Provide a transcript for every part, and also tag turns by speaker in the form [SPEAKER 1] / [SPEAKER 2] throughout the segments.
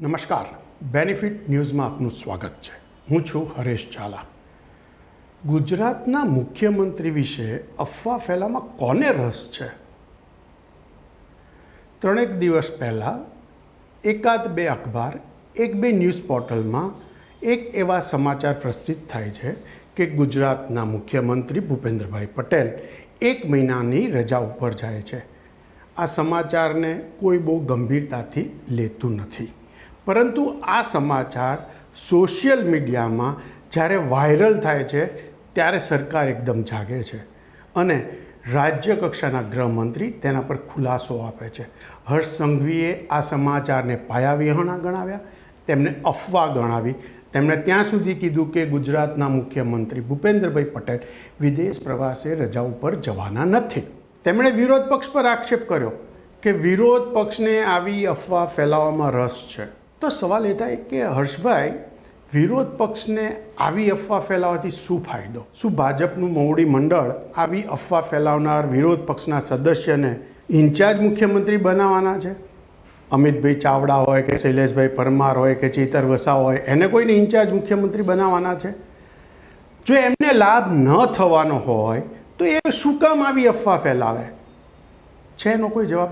[SPEAKER 1] નમસ્કાર. બેનિફિટ ન્યૂઝમાં આપનું સ્વાગત છે. હું છું હરેશ ઝાલા. ગુજરાતના મુખ્યમંત્રી વિશે અફવા ફેલામાં કોને રસ છે? ત્રણેક દિવસ પહેલાં એકાદ બે અખબાર, એક બે ન્યૂઝ પોર્ટલમાં એક એવા સમાચાર પ્રસિદ્ધ થાય છે કે ગુજરાતના મુખ્યમંત્રી ભૂપેન્દ્રભાઈ પટેલ એક મહિનાની રજા ઉપર જાય છે. આ સમાચારને કોઈ બહુ ગંભીરતાથી લેતું નથી. પરંતુ આ સમાચાર સોશિયલ મીડિયામાં જ્યારે વાયરલ થાય છે, ત્યારે સરકાર એકદમ જાગે છે અને રાજ્ય કક્ષાના ગૃહમંત્રી તેના પર ખુલાસો આપે છે. હર્ષ સંઘવીએ આ સમાચારને પાયાવિહોણા ગણાવ્યા, તેમને અફવા ગણાવી, તેમણે ત્યાં સુધી કીધું કે ગુજરાતના મુખ્યમંત્રી ભૂપેન્દ્રભાઈ પટેલ વિદેશ પ્રવાસે રજા ઉપર જવાના નથી. તેમણે વિરોધ પક્ષ પર આક્ષેપ કર્યો કે વિરોધ પક્ષને આવી અફવા ફેલાવવામાં રસ છે. તો સવાલ એ થાય કે હર્ષભાઈ, વિરોધ પક્ષને આવી અફવા ફેલાવવાથી શું ફાયદો? શું ભાજપનું મોવડી મંડળ આવી અફવા ફેલાવનાર વિરોધ પક્ષના સદસ્યને ઇન્ચાર્જ મુખ્યમંત્રી બનાવવાના છે? અમિતભાઈ ચાવડા હોય કે શૈલેષભાઈ પરમાર હોય કે ચેતર વસા હોય, એને કોઈને ઇન્ચાર્જ મુખ્યમંત્રી બનાવવાના છે? જો એમને લાભ ન થવાનો હોય, તો એ શું કામ આવી અફવા ફેલાવે? છે એનો કોઈ જવાબ?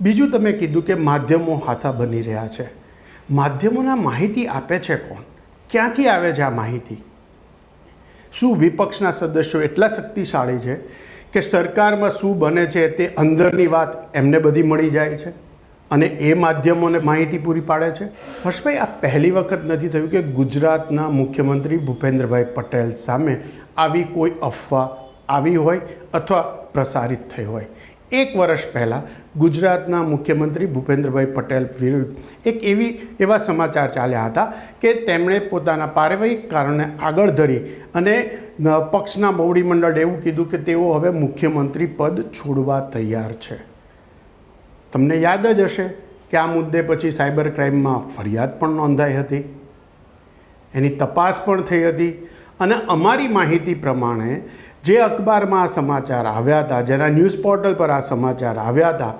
[SPEAKER 1] બીજું તમે કીધું કે માધ્યમો હાથા બની રહ્યા છે. માધ્યમોના માહિતી આપે છે કોણ? ક્યાંથી આવે છે આ માહિતી? શું વિપક્ષના સદસ્યો એટલા શક્તિશાળી છે કે સરકારમાં શું બને છે તે અંદરની વાત એમને બધી મળી જાય છે? અને એ માધ્યમોને માહિતી પૂરી પાડે છે? હર્ષભાઈ, આ પહેલી વખત નથી થયું કે ગુજરાતના મુખ્યમંત્રી ભૂપેન્દ્રભાઈ પટેલ સામે આવી કોઈ અફવા આવી હોય અથવા પ્રસારિત થઈ હોય. એક વર્ષ પહેલાં ગુજરાતના મુખ્યમંત્રી ભૂપેન્દ્રભાઈ પટેલ વિરુદ્ધ એક એવી, એવા સમાચાર ચાલ્યા હતા કે તેમણે પોતાના પારિવારિક કારણને આગળ ધરી અને પક્ષના મોવડી મંડળે એવું કીધું કે તેઓ હવે મુખ્યમંત્રી પદ છોડવા તૈયાર છે. તમને યાદ જ હશે કે આ મુદ્દે પછી સાયબર ક્રાઇમમાં ફરિયાદ પણ નોંધાઈ હતી. એની તપાસ પણ થઈ હતી અને અમારી માહિતી પ્રમાણે જે અખબારમાં આ સમાચાર આવ્યા હતા, જેના ન્યૂઝ પોર્ટલ પર આ સમાચાર આવ્યા હતા,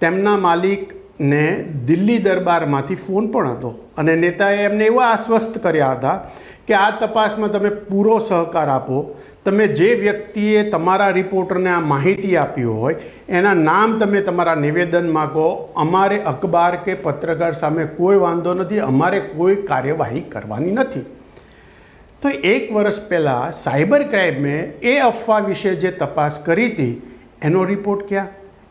[SPEAKER 1] તેમના માલિકને દિલ્હી દરબારમાંથી ફોન પણ હતો. અને નેતાએ એમને એવા આશ્વસ્ત કર્યા હતા કે આ તપાસમાં તમે પૂરો સહકાર આપો. તમે જે વ્યક્તિએ તમારા રિપોર્ટરને આ માહિતી આપી હોય, એના નામ તમે તમારા નિવેદન માગો. અમારે અખબાર કે પત્રકાર સામે કોઈ વાંધો નથી. અમારે કોઈ કાર્યવાહી કરવાની નથી. તો એક વર્ષ પહેલાં સાયબર ક્રાઇમે એ અફવા વિશે જે તપાસ કરી હતી, એનો રિપોર્ટ ક્યાં?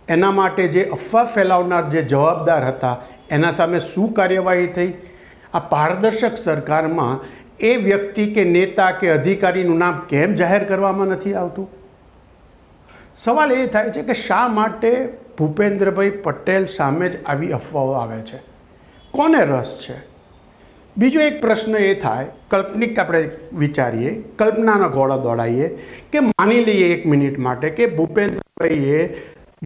[SPEAKER 1] એના માટે જે અફવા ફેલાવનાર જે જવાબદાર હતા, એના સામે શું કાર્યવાહી થઈ? આ પારદર્શક સરકારમાં એ વ્યક્તિ કે નેતા કે અધિકારીનું નામ કેમ જાહેર કરવામાં નથી આવતું? સવાલ એ થાય છે કે શા માટે ભૂપેન્દ્રભાઈ પટેલ સામે જ આવી અફવાઓ આવે છે? કોને રસ છે? બીજો એક પ્રશ્ન એ થાય, કલ્પનિક આપણે વિચારીએ, કલ્પનાના ઘોડા દોડાઈએ કે માની લઈએ એક મિનિટ માટે કે ભૂપેન્દ્રભાઈએ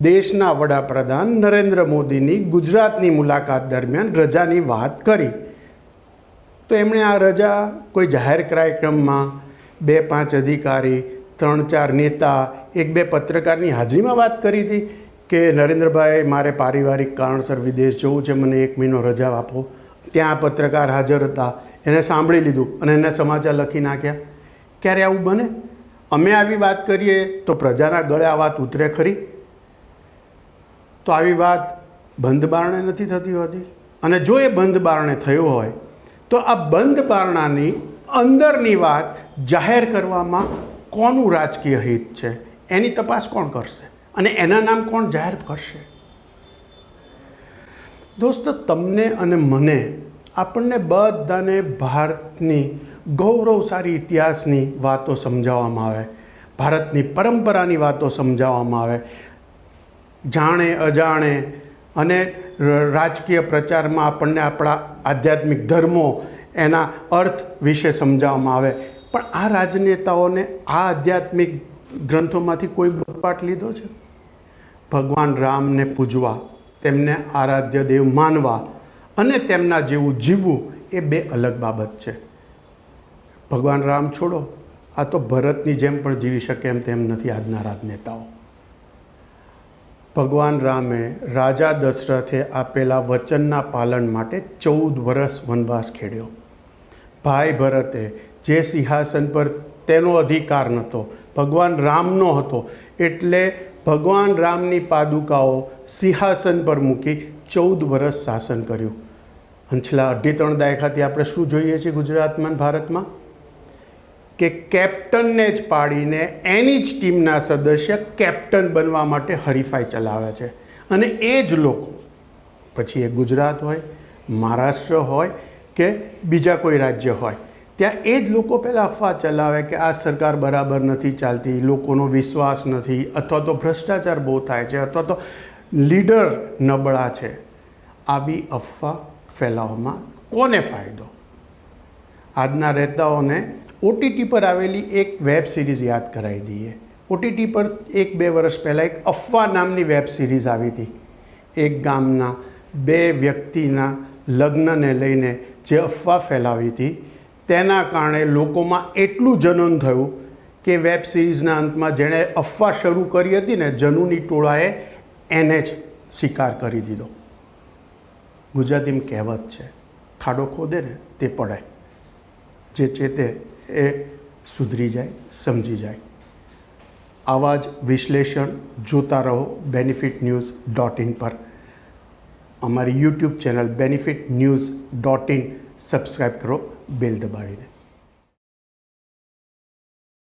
[SPEAKER 1] દેશના વડાપ્રધાન નરેન્દ્ર મોદીની ગુજરાતની મુલાકાત દરમિયાન રજાની વાત કરી. તો એમણે આ રજા કોઈ જાહેર કાર્યક્રમમાં બે પાંચ અધિકારી, ત્રણ ચાર નેતા, એક બે પત્રકારની હાજરીમાં વાત કરી હતી કે નરેન્દ્રભાઈ, મારે પારિવારિક કારણસર વિદેશ જવું છે, મને એક મહિનો રજા આપો. ત્યાં પત્રકાર હાજર હતા. એને સાંભળી લીધું અને એને સમાચાર લખી નાખ્યા. ક્યારે આવું બને? અમે આવી વાત કરીએ તો પ્રજાના ગળે આ વાત ઉતરે ખરી? તો આવી વાત બંધ બારણે નથી થતી હોતી. અને જો એ બંધ બારણે થયું હોય, તો આ બંધ બારણાની અંદરની વાત જાહેર કરવામાં કોનું રાજકીય હિત છે? એની તપાસ કોણ કરશે? અને એના નામ કોણ જાહેર કરશે? દોસ્તો, તમને અને મને આપણને બધાને ભારતની ગૌરવશાળી ઇતિહાસની વાતો સમજાવવામાં આવે, ભારતની પરંપરાની વાતો સમજાવવામાં આવે, જાણે, અજાણે અને રાજકીય પ્રચારમાં આપણને આપણા આધ્યાત્મિક ધર્મો એના અર્થ વિશે સમજાવવામાં આવે. પણ આ રાજનેતાઓને આ આધ્યાત્મિક ગ્રંથોમાંથી કોઈ બોધપાઠ લીધો છે? ભગવાન રામને પૂજવા તેમને આરાધ્ય દેવ માનવા અને તેમના જેવું જીવવું એ બે અલગ બાબત છે. ભગવાન રામ છોડો, આ તો ભરતની જેમ પણ જીવી શકે એમ તેમ નથી આજના રાજનેતાઓ. ભગવાન રામે રાજા દશરથે આપેલા વચનના પાલન માટે ચૌદ વર્ષ વનવાસ ખેડ્યો. ભાઈ ભરતે જે સિંહાસન પર તેનો અધિકાર નહોતો, ભગવાન રામનો હતો, એટલે ભગવાન રામની પાદુકાઓ સિંહાસન પર મૂકી ચૌદ વર્ષ શાસન કર્યું. અને છેલ્લા અઢી ત્રણ દાયકાથી આપણે શું જોઈએ છીએ ગુજરાતમાં ભારતમાં? કે કેપ્ટનને જ પાડીને એની જ ટીમના સદસ્ય કેપ્ટન બનવા માટે હરીફાઈ ચલાવે છે. અને એ જ લોકો, પછી એ ગુજરાત હોય, મહારાષ્ટ્ર હોય કે બીજા કોઈ રાજ્ય હોય ત્યાં એ જ લોકો પહેલાં અફવા ચલાવે કે આ સરકાર બરાબર નથી ચાલતી, લોકોનો વિશ્વાસ નથી, અથવા તો ભ્રષ્ટાચાર બહુ થાય છે, અથવા તો લીડર નબળા છે. આવી અફવા ફેલાવવામાં કોને ફાયદો? આજના રહેતાઓને ઓટીટી પર આવેલી એક વેબ સિરીઝ યાદ કરાવી દઈએ. ઓટીટી પર એક બે વર્ષ પહેલાં એક અફવા નામની વેબ સિરીઝ આવી હતી. એક ગામના બે વ્યક્તિના લગ્નને લઈને જે અફવા ફેલાવી હતી તેના કારણે લોકોમાં એટલું જનન થયું કે વેબ સિરીઝના અંતમાં જેણે અફવા શરૂ કરી હતી ને જનુની ટોળાએ એને જ સ્વીકાર કરી દીધો. ગુજરાતીમાં કહેવત છે, ખાડો ખોદે ને તે પડે જે ચેતે એ સુધરી જાય, સમજી જાય. આવા જ વિશ્લેષણ જોતા રહો બેનિફિટ ન્યૂઝ ડોટ ઇન પર. અમારી YouTube channel benefit news dot in subscribe કરો. বেলতে পারি না